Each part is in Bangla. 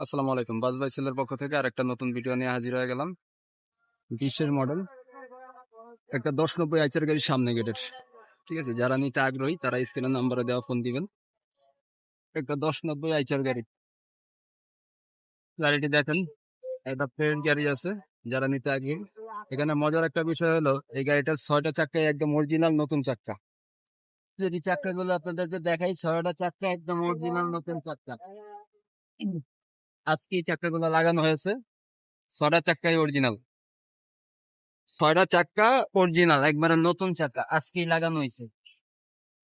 আসসালামু আলাইকুম। বাজ ভাই সেলের পক্ষ থেকে আর একটা নতুন ভিডিও নিয়ে হাজির হয়ে গেলাম। বিশের মডেল একটা দশ নব্বই আইচার গাড়ি সামনে গেটের ঠিক আছে, যারা নিতে আগ্রহী, তারা স্ক্রিনের নাম্বারে দেওয়া ফোন দিবেন। একটা দশ নব্বই আইচার গাড়ি। গাড়িটি দেখেন, একটা ফ্রেন্ড গাড়ি আছে, যারা নিতে আগ্রহী। এখানে মজার একটা বিষয় হলো, এই গাড়িটার ছয়টা চাক্কা একদম অরিজিনাল নতুন চাক্কা। যদি চাক্কাগুলো আপনাদেরকে দেখাই, ছয়টা চাক্কা একদম অরিজিনাল নতুন চাক্কা। আজকে এই চাক্কাগুলো লাগানো হয়েছে। ছয়টা চাক্কাই অরিজিনাল ছয়টা চাক্কা অরিজিনাল একবারে নতুন চাক্কা, আজকেই লাগানো হয়েছে।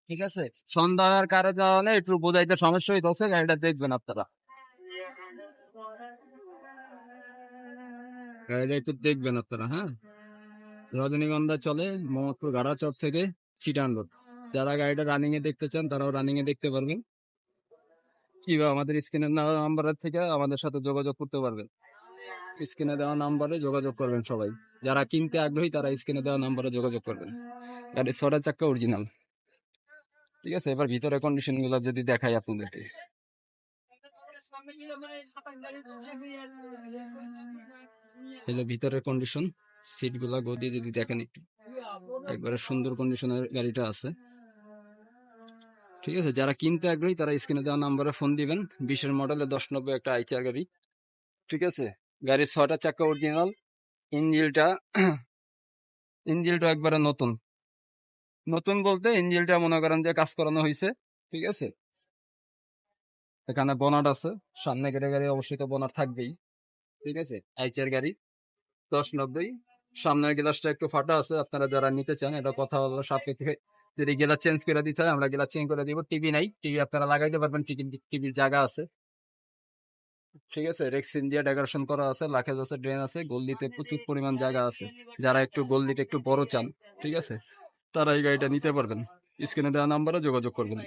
ঠিক আছে? সন্ধ্যার কারণে একটু বোঝাইতে সমস্যা হইতেছে, গাড়িটা দেখবেন আপনারা। গাড়িটা একটু দেখবেন আপনারা হ্যাঁ? রজনীগন্ধা চলে, মোহাম্মদপুর গাড়াচর থেকে চিটান রোড যারা গাড়িটা রানিং এ দেখতে চান, তারাও রানিং এ দেখতে পারবেন। কিংবা আমাদের স্ক্রিনের নাম্বারের থেকে আমাদের সাথে যোগাযোগ করতে পারবেন। স্ক্রিনে দেওয়া নাম্বারে যোগাযোগ করবেন সবাই। যারা কিনতে আগ্রহী তারা স্ক্রিনে দেওয়া নাম্বারে যোগাযোগ করবেন। গাড়ি ছটা চাক্কা অরিজিনাল ঠিক আছে? এবার ভিতরে কন্ডিশনগুলো যদি দেখাই আপনাদেরকে। হলো ভিতরের কন্ডিশন সিটগুলা গদি যদি দেখেন একটু। একবারে সুন্দর কন্ডিশনের গাড়িটা আছে। ঠিক আছে? যারা কিনতে আগ্রহী তারা স্ক্রিনে দেওয়া নাম্বারে ফোন দিবেন। বিশের মডেলের দশ নব্বই একটা আইচার গাড়ি। ঠিক আছে? গাড়ির ছটা চাকা অরিজিনাল ইঞ্জিলটা ইঞ্জিলটা একবারে নতুন। নতুন বলতে ইঞ্জিলটা মনে করেন যে কাজ করানো হয়েছে ঠিক আছে? এখানে বনাট আছে। সামনে গেটে গাড়ি অবশ্যই তো বনাট থাকবেই। ঠিক আছে? আইচার গাড়ি, দশ নব্বই। সামনের গ্লাসটা একটু ফাটা আছে। আপনারা যারা নিতে চান, এটা কথা হলো সাপেক্ষে যদি গেলা চেঞ্জ করে দিতে হয়, আমরা গেলা চেঞ্জ করে দিব। টিভি নাই টিভি আপনারা লাগাইতে পারবেন টিভির জায়গা আছে। ঠিক আছে রেক্সিন দিয়ে ডেকোরেশন করা আছে লাখেজ আছে ড্রেন আছে গল্লিতে প্রচুর পরিমাণ জায়গা আছে। যারা একটু গল্লিতে একটু বড় চান, ঠিক আছে, তারা এই গাড়িটা নিতে পারবেন। স্ক্রিনে দেওয়া নাম্বারে যোগাযোগ করবেন।